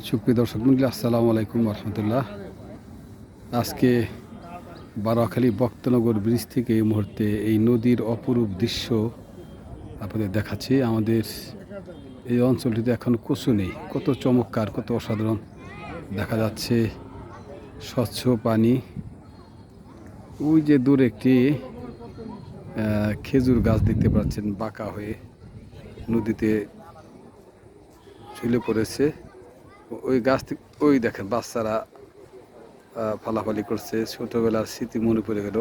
সুপ্রিয় দর্শক মন্ডলী, আসসালামু আলাইকুম রহমতুল্লাহ। আজকে বারোয়াখালী বক্তনগর ব্রিজ থেকে এই মুহূর্তে এই নদীর অপরূপ দৃশ্য আপনাদের দেখাচ্ছি। আমাদের এই অঞ্চলটিতে এখন কচু নেই, কত চমৎকার, কত অসাধারণ দেখা যাচ্ছে। স্বচ্ছ পানি, ওই যে দূরে একটি খেজুর গাছ দেখতে পাচ্ছেন, বাঁকা হয়ে নদীতে ঝুলে পড়েছে। ওই গাছ ওই দেখেন, বাচ্চারা ফালাফালি করছে। ছোটোবেলার স্মৃতি মনে পড়ে গেল।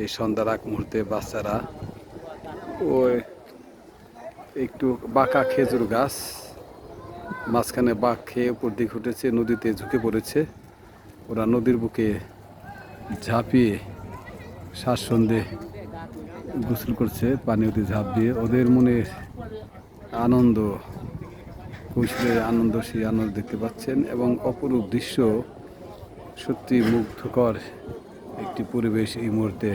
এই সন্ধ্যার আগ মুহূর্তে বাচ্চারা ওই একটু বাঁকা খেজুর গাছ, মাঝখানে বাঘ খেয়ে উপর দিকে উঠেছে, নদীতে ঝুঁকে পড়েছে। ওরা নদীর বুকে ঝাঁপিয়ে শ্বাসসন্ধে গোসল করছে পানিতে ঝাঁপ দিয়ে। ওদের মনে আনন্দ কৈশোরের আনন্দ, সেই আনন্দ দেখতে পাচ্ছেন এবং অপরূপ দৃশ্য সত্যি মুগ্ধকর একটি পরিবেশ এই মুহূর্তে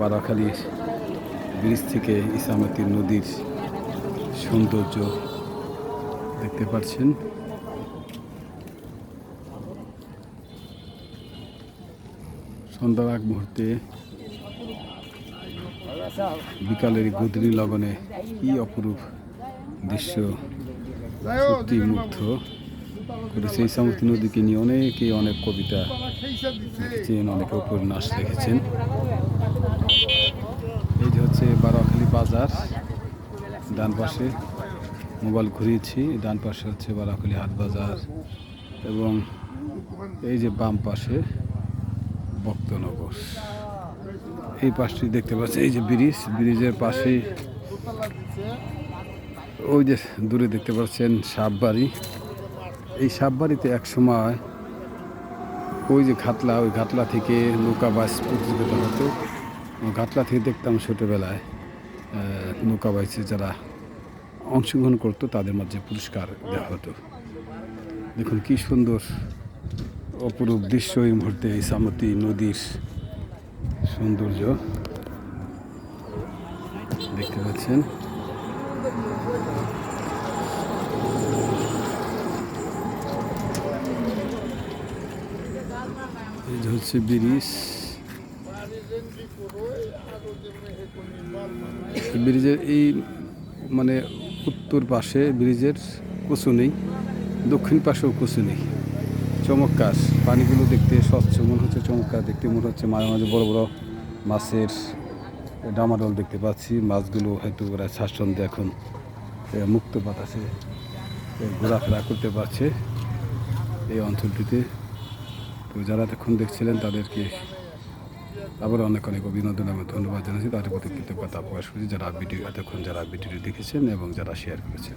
বারাখালী ব্রিজ থেকে ইসামতি নদীর সৌন্দর্য দেখতে পাচ্ছেন। সন্ধ্যার আগ মুহূর্তে বিকালের গুদরি লগনে কি অপরূপ দৃশ্য সত্যি মুগ্ধ। করেছে এই সমস্ত নদীকে নিয়ে অনেকে অনেক কবিতা লিখেছেন, অনেকে উপন্যাস লিখেছেন। এই যে হচ্ছে বারোয়াখালী বাজার, ডান পাশে মোবাইল ঘুরিয়েছি, ডান পাশে হচ্ছে বারাখালী হাট বাজার এবং এই যে বাম পাশে ভক্তনগর। এই পাশটি দেখতে পাচ্ছি এই যে ব্রিজ, ব্রিজের পাশে ওই যে দূরে দেখতে পাচ্ছেন সাপবাড়ি। এই সাপবাড়িতে এক সময় ওই যে ঘাতলা ওই ঘাতলা থেকে নৌকা বাস প্রতিযোগিতা হতো। ঘাতলা থেকে দেখতাম ছোটোবেলায় নৌকা বাইসে যারা অংশগ্রহণ করতো তাদের মাঝে পুরস্কার দেওয়া হতো। দেখুন কি সুন্দর অপরূপ দৃশ্য এই মুহূর্তে ইসামতি নদীর সৌন্দর্য। দেখতে পাচ্ছেন। হচ্ছে ব্রিজ। ব্রিজের এই মানে উত্তর পাশে ব্রিজের কুচু নেই, দক্ষিণ পাশেও কুচু নেই। চমৎকার। পানিগুলো দেখতে স্বচ্ছ, মনে হচ্ছে চমৎকার দেখতে। মনে হচ্ছে মাঝে মাঝে বড় বড় মাছের ডামাডোল দেখতে পাচ্ছি। মাছগুলো হয়তো ওরা স্বাচ্ছন্দ্যে এখন এ, মুক্ত বাতাসে ঘোরাফেরা করতে পারছে এই অঞ্চলটিতে। তো যারা এতক্ষণ দেখছিলেন তাদেরকে আবার অনেক অনেক অভিনন্দন এবং ধন্যবাদ জানাচ্ছি। তাদের প্রতি কৃতজ্ঞতা প্রকাশ করছি যারা ভিডিও এতক্ষণ যারা ভিডিওটি দেখেছেন এবং যারা শেয়ার করেছেন।